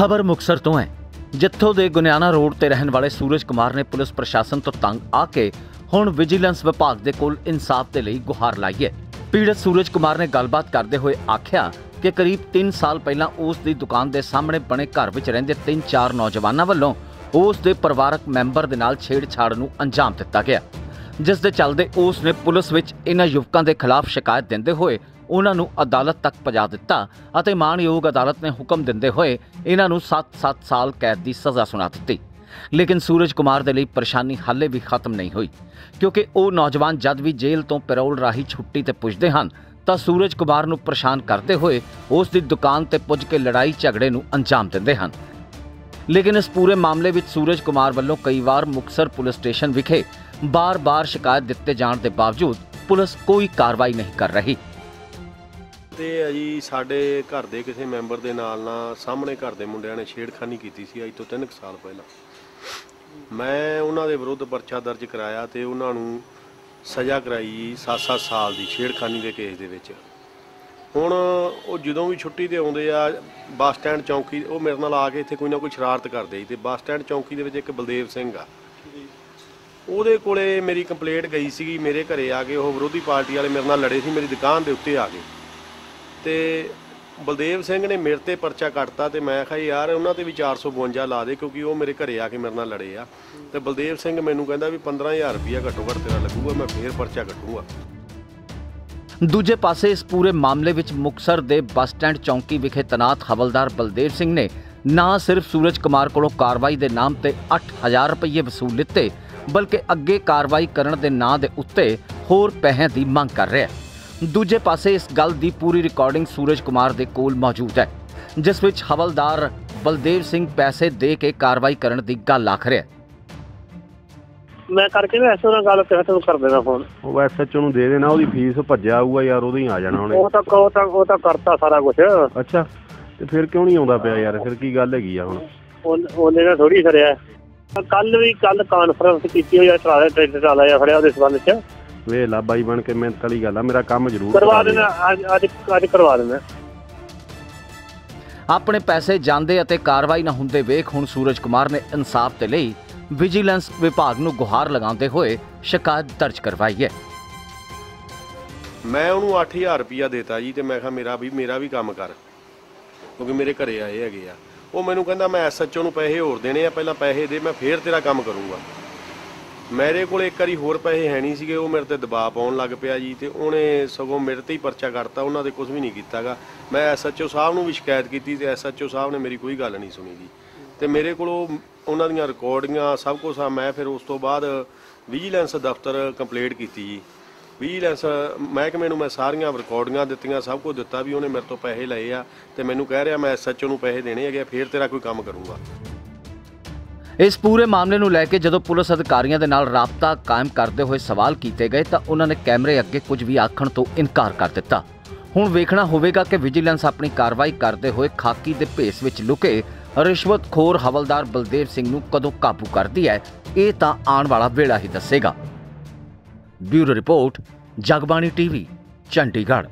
ਖਬਰ ਮੁਕਸਰ ਤੋਂ ਹੈ। ਜਿੱਥੋਂ ਦੇ ਗੁਨਿਆਣਾ ਰੋਡ ਤੇ ਰਹਿਣ ਵਾਲੇ ਸੂਰਜ ਕੁਮਾਰ ਨੇ ਪੁਲਿਸ ਪ੍ਰਸ਼ਾਸਨ ਤੋਂ ਤੰਗ ਆ ਕੇ ਹੁਣ ਵਿਜੀਲੈਂਸ ਵਿਭਾਗ ਦੇ ਕੋਲ ਇਨਸਾਫ ਦੇ ਲਈ ਗੁਹਾਰ ਲਾਈ ਹੈ। ਪੀੜਤ ਸੂਰਜ ਕੁਮਾਰ ਨੇ ਗੱਲਬਾਤ ਕਰਦੇ ਹੋਏ ਆਖਿਆ ਕਿ ਕਰੀਬ 3 ਸਾਲ ਪਹਿਲਾਂ ਉਸ ਦੀ ਦੁਕਾਨ ਦੇ ਸਾਹਮਣੇ ਬਣੇ ਘਰ ਵਿੱਚ ਰਹਿੰਦੇ 3-4 ਨੌਜਵਾਨਾਂ ਵੱਲੋਂ ਉਸ ਦੇ ਪਰਿਵਾਰਕ ਮੈਂਬਰ ਦੇ ਨਾਲ ਛੇੜਛਾੜ ਨੂੰ ਅੰਜਾਮ ਦਿੱਤਾ ਗਿਆ। ਜਿਸ ਦੇ ਚੱਲਦੇ ਉਸ ਨੇ ਪੁਲਿਸ ਵਿੱਚ ਇਹਨਾਂ ਯੁਵਕਾਂ ਦੇ ਖਿਲਾਫ ਸ਼ਿਕਾਇਤ ਦਿੰਦੇ ਹੋਏ ਉਹਨਾਂ ਨੂੰ ਅਦਾਲਤ ਤੱਕ ਪਹੁੰਚਾ ਦਿੱਤਾ ਅਤੇ ਮਾਣਯੋਗ ਅਦਾਲਤ ਨੇ ਹੁਕਮ ਦਿੰਦੇ ਹੋਏ ਇਹਨਾਂ ਨੂੰ 7-7 ਸਾਲ ਕੈਦ ਦੀ ਸਜ਼ਾ ਸੁਣਾ ਦਿੱਤੀ। ਲੇਕਿਨ ਸੂਰਜ ਕੁਮਾਰ ਦੇ ਲਈ ਪਰੇਸ਼ਾਨੀ ਹਾਲੇ ਵੀ ਖਤਮ ਨਹੀਂ ਹੋਈ। ਕਿਉਂਕਿ ਉਹ ਨੌਜਵਾਨ ਜਦ ਵੀ ਜੇਲ੍ਹ ਤੋਂ ਪੈਰੋਲ ਰਾਹੀਂ ਛੁੱਟੀ ਤੇ ਪੁੱਜਦੇ ਹਨ, ਤਾਂ ਸੂਰਜ ਕੁਮਾਰ ਨੂੰ ਪਰੇਸ਼ਾਨ ਕਰਦੇ ਹੋਏ ਉਸ ਦੀ ਦੁਕਾਨ ਤੇ ਪੁੱਜ ਕੇ ਲੜਾਈ ਝਗੜੇ ਨੂੰ ਅੰਜਾਮ ਦਿੰਦੇ ਹਨ। ਲੇਕਿਨ ਇਸ ਪੂਰੇ ਮਾਮਲੇ ਵਿੱਚ ਸੂਰਜ ਕੁਮਾਰ ਵੱਲੋਂ ਕਈ ਵਾਰ ਮੁਕਸਰ ਪੁਲਿਸ ਸਟੇਸ਼ਨ ਵਿਖੇ ਬਾਰ-ਬਾਰ ਸ਼ਿਕਾਇਤ ਦਿੱਤੇ ਜਾਣ ਦੇ ਬਾਵਜੂਦ ਪੁਲਿਸ ਕੋਈ ਕਾਰਵਾਈ ਨਹੀਂ ਕਰ ਰਹੀ। ਤੇ ਹੈ ਜੀ ਸਾਡੇ ਘਰ ਦੇ ਕਿਸੇ ਮੈਂਬਰ ਦੇ ਨਾਲ ਨਾ ਸਾਹਮਣੇ ਘਰ ਦੇ ਮੁੰਡਿਆਂ ਨੇ ਛੇੜਖਾਨੀ ਕੀਤੀ ਸੀ ਅੱਜ ਤੋਂ 3 ਸਾਲ ਪਹਿਲਾਂ। ਮੈਂ ਉਹਨਾਂ ਦੇ ਵਿਰੁੱਧ ਪਰਚਾ ਦਰਜ ਕਰਾਇਆ ਤੇ ਉਹਨਾਂ ਨੂੰ ਸਜ਼ਾ ਕਰਾਈ 7-7 ਸਾਲ ਦੀ ਛੇੜਖਾਨੀ ਦੇ ਕੇਸ ਦੇ ਵਿੱਚ। ਹੁਣ ਉਹ ਜਦੋਂ ਵੀ ਛੁੱਟੀ ਤੇ ਆਉਂਦੇ ਆ ਬੱਸ ਸਟੈਂਡ ਚੌਂਕੀ ਉਹ ਮੇਰੇ ਨਾਲ ਆ ਕੇ ਇੱਥੇ ਕੋਈ ਨਾ ਕੋਈ ਸ਼ਰਾਰਤ ਕਰਦੇ ਸੀ ਤੇ ਬੱਸ ਸਟੈਂਡ ਚੌਂਕੀ ਦੇ ਵਿੱਚ ਇੱਕ ਬਲਦੇਵ ਸਿੰਘ ਆ। ਉਹਦੇ ਕੋਲੇ ਮੇਰੀ ਕੰਪਲੇਂਟ ਗਈ ਸੀਗੀ ਮੇਰੇ ਘਰੇ ਆ ਕੇ ਉਹ ਵਿਰੋਧੀ ਪਾਰਟੀ ਵਾਲੇ ਮੇਰੇ ਨਾਲ ਲੜੇ ਸੀ ਮੇਰੀ ਦੁਕਾਨ ਦੇ ਉੱਤੇ ਆ ਗਏ। ਤੇ ਬਲਦੇਵ ਸਿੰਘ ਨੇ ਮੇਰੇ ਤੇ ਪਰਚਾ ਕੱਟਤਾ ਤੇ ਮੈਂ ਕਿਹਾ, ਯਾਰ, ਉਹਨਾਂ ਤੇ ਵੀ 452 ਲਾ ਦੇ ਕਿਉਂਕਿ ਉਹ ਮੇਰੇ ਘਰੇ ਆ ਕੇ ਮੇਰੇ ਨਾਲ ਲੜੇ ਆ। ਤੇ ਬਲਦੇਵ ਸਿੰਘ ਮੈਨੂੰ ਕਹਿੰਦਾ ਵੀ 15000 ਰੁਪਇਆ ਘੱਟੋ ਘੱਟ ਤੇਰਾ ਲੱਗੂਗਾ, ਮੈਂ ਫੇਰ ਪਰਚਾ ਕੱਟੂਗਾ। ਦੂਜੇ ਪਾਸੇ ਇਸ ਪੂਰੇ ਮਾਮਲੇ ਵਿੱਚ ਮੁਕਸਰ ਦੇ ਬੱਸ ਸਟੈਂਡ ਚੌਂਕੀ ਵਿਖੇ ਤਨਾਤ ਹਵਲਦਾਰ ਬਲਦੇਵ ਸਿੰਘ ਨੇ ਨਾ ਸਿਰਫ ਸੂਰਜ ਕੁਮਾਰ ਕੋਲੋਂ ਕਾਰਵਾਈ ਦੇ ਨਾਮ ਤੇ 8000 ਰੁਪਏ ਵਸੂਲ ਲਿੱਤੇ, ਬਲਕਿ ਅੱਗੇ ਕਾਰਵਾਈ ਕਰਨ ਦੇ ਨਾਂ ਦੇ ਉੱਤੇ ਹੋਰ ਪੈਸਿਆਂ ਦੀ ਮੰਗ ਕਰ ਰਿਹਾ ਹੈ। ਦੂਜੇ ਪਾਸੇ ਇਸ ਗੱਲ ਦੀ ਪੂਰੀ ਰਿਕਾਰਡਿੰਗ ਸੂਰਜ ਕੁਮਾਰ ਦੇ ਕੋਲ ਮੌਜੂਦ ਹੈ ਜਿਸ ਵਿੱਚ ਹਵਲਦਾਰ ਬਲਦੇਵ ਸਿੰਘ ਪੈਸੇ ਦੇ ਕੇ ਕਾਰਵਾਈ ਕਰਨ ਦੀ ਗੱਲ ਆਖ ਰਿਹਾ ਹੈ। ਮੈਂ ਕਰਕੇ ਨਾ ਐਸੋ ਨਾਲ ਗੱਲ ਕਿਸੇ ਨੂੰ ਕਰ ਦੇਣਾ ਫੋਨ ਉਹ ਐਸਐਚਓ ਨੂੰ ਦੇ ਦੇਣਾ ਉਹਦੀ ਫੀਸ ਭੱਜਿਆ ਆਊਗਾ ਯਾਰ ਉਹਦੋਂ ਹੀ ਆ ਜਾਣਾ ਉਹਨੇ। ਉਹ ਤਾਂ ਉਹ ਤਾਂ ਉਹ ਤਾਂ ਕਰਤਾ ਸਾਰਾ ਕੁਝ ਅੱਛਾ ਤੇ ਫਿਰ ਕਿਉਂ ਨਹੀਂ ਆਉਂਦਾ ਪਿਆ ਯਾਰ? ਫਿਰ ਕੀ ਗੱਲ ਹੈਗੀ ਆ ਹੁਣ? ਉਹਨੇ ਨਾਲ ਥੋੜੀ ਸਰਿਆ ਕੱਲ ਵੀ ਕੱਲ ਕਾਨਫਰੰਸ ਕੀਤੀ ਹੋਈ ਆ ਟਰਾਲੇ ਟਰੈਕਟਰ ਟਰਾਲਾ ਜਾਂ ਫੜਿਆ ਉਹਦੇ ਸੰਬੰਧ ਚ। ਵੇ ਲਾ ਬਾਈ ਬਣ ਕੇ ਮਿਹਨਤ ਵਾਲੀ ਗੱਲ ਆ ਮੇਰਾ ਕੰਮ ਜ਼ਰੂਰ ਕਰਵਾ। ਦੇਣਾ ਅੱਜ ਅੱਜ ਅੱਜ ਕਰਵਾ ਦੇਣਾ। ਆਪਣੇ ਪੈਸੇ ਜਾਂਦੇ ਅਤੇ ਕਾਰਵਾਈ ਨਾ ਹੁੰਦੇ ਵੇਖ ਹੁਣ ਸੂਰਜ ਕੁਮਾਰ ਨੇ ਇਨਸਾਫ ਦੇ ਲਈ ਵਿਜੀਲੈਂਸ ਵਿਭਾਗ ਨੂੰ ਗੁਹਾਰ ਲਗਾਉਂਦੇ ਹੋਏ ਸ਼ਿਕਾਇਤ ਦਰਜ ਕਰਵਾਈ ਹੈ। ਮੈਂ ਉਹਨੂੰ 8000 ਰੁਪਇਆ ਦੇਤਾ ਜੀ ਤੇ ਮੈਂ ਕਿਹਾ ਮੇਰਾ ਵੀ ਮੇਰਾ ਵੀ ਕੰਮ ਕਰ ਕਿਉਂਕਿ ਮੇਰੇ ਘਰੇ ਆਏ ਹੈਗੇ ਆ। ਉਹ ਮੈਨੂੰ ਕਹਿੰਦਾ ਮੈਂ ਐਸਐਚਓ ਨੂੰ ਪੈਸੇ ਹੋਰ ਦੇਣੇ ਆ ਪਹਿਲਾਂ ਪੈਸੇ ਦੇ ਮੈਂ ਫੇਰ ਤੇਰਾ ਕੰਮ ਕਰੂੰਗਾ। ਮੇਰੇ ਕੋਲ ਇੱਕ ਵਾਰੀ ਹੋਰ ਪੈਸੇ ਹੈ ਨਹੀਂ ਸੀਗੇ ਉਹ ਮੇਰੇ ਤੇ ਦਬਾਅ ਪਾਉਣ ਲੱਗ ਪਿਆ ਜੀ ਤੇ ਉਹਨੇ ਸਗੋਂ ਮੇਰੇ ਤੇ ਹੀ ਪਰਚਾ ਕਰਤਾ ਉਹਨਾਂ ਦੇ ਕੁਝ ਵੀ ਨਹੀਂ ਕੀਤਾਗਾ। ਮੈਂ ਐਸਐਚਓ ਸਾਹਿਬ ਨੂੰ ਵੀ ਸ਼ਿਕਾਇਤ ਕੀਤੀ ਤੇ ਐਸਐਚਓ ਸਾਹਿਬ ਨੇ ਮੇਰੀ ਕੋਈ ਗੱਲ ਨਹੀਂ ਸੁਣੀ ਜੀ। ਤੇ ਮੇਰੇ ਕੋਲੋਂ ਉਹਨਾਂ ਦੀਆਂ ਰਿਕਾਰਡਿੰਗਾਂ ਸਭ ਕੁਝ ਆ ਮੈਂ ਫਿਰ ਉਸ ਤੋਂ ਬਾਅਦ ਵਿਜੀਲੈਂਸ ਦਫ਼ਤਰ ਕੰਪਲੇਂਟ ਕੀਤੀ ਜੀ। ਵਿਜੀਲੈਂਸ ਮਹਿਕਮੇ ਨੂੰ ਮੈਂ ਸਾਰੀਆਂ ਰਿਕਾਰਡਿੰਗਾਂ ਦਿੱਤੀਆਂ ਸਭ ਕੁਝ ਦਿੱਤਾ ਵੀ ਉਹਨੇ ਮੇਰੇ ਤੋਂ ਪੈਸੇ ਲਏ ਆ ਤੇ ਮੈਨੂੰ ਕਹਿ ਰਿਹਾ ਮੈਂ ਐਸਐਚਓ ਨੂੰ ਪੈਸੇ ਦੇਣੇ ਹੈਗੇ ਆ, ਫੇਰ ਤੇਰਾ ਕੋਈ ਕੰਮ ਕਰੂੰਗਾ। ਇਸ ਪੂਰੇ ਮਾਮਲੇ ਨੂੰ ਲੈ ਕੇ ਜਦੋਂ ਪੁਲਿਸ ਅਧਿਕਾਰੀਆਂ ਦੇ ਨਾਲ ਰਾਬਤਾ ਕਾਇਮ ਕਰਦੇ ਹੋਏ ਸਵਾਲ ਕੀਤੇ ਗਏ ਤਾਂ ਉਹਨਾਂ ਨੇ ਕੈਮਰੇ ਅੱਗੇ ਕੁਝ ਵੀ ਆਖਣ ਤੋਂ ਇਨਕਾਰ ਕਰ ਦਿੱਤਾ। ਹੁਣ ਵੇਖਣਾ ਹੋਵੇਗਾ ਕਿ ਵਿਜੀਲੈਂਸ ਆਪਣੀ ਕਾਰਵਾਈ ਕਰਦੇ ਹੋਏ ਖਾਕੀ ਦੇ ਭੇਸ ਵਿੱਚ ਲੁਕੇ ਰਿਸ਼ਵਤਖੋਰ ਹਵਲਦਾਰ ਬਲਦੇਵ ਸਿੰਘ ਨੂੰ ਕਦੋਂ ਕਾਬੂ ਕਰਦੀ ਹੈ, ਇਹ ਤਾਂ ਆਉਣ ਵਾਲਾ ਵੇਲਾ ਹੀ ਦੱਸੇਗਾ। Bureau report, Jagbani TV, Chandigarh.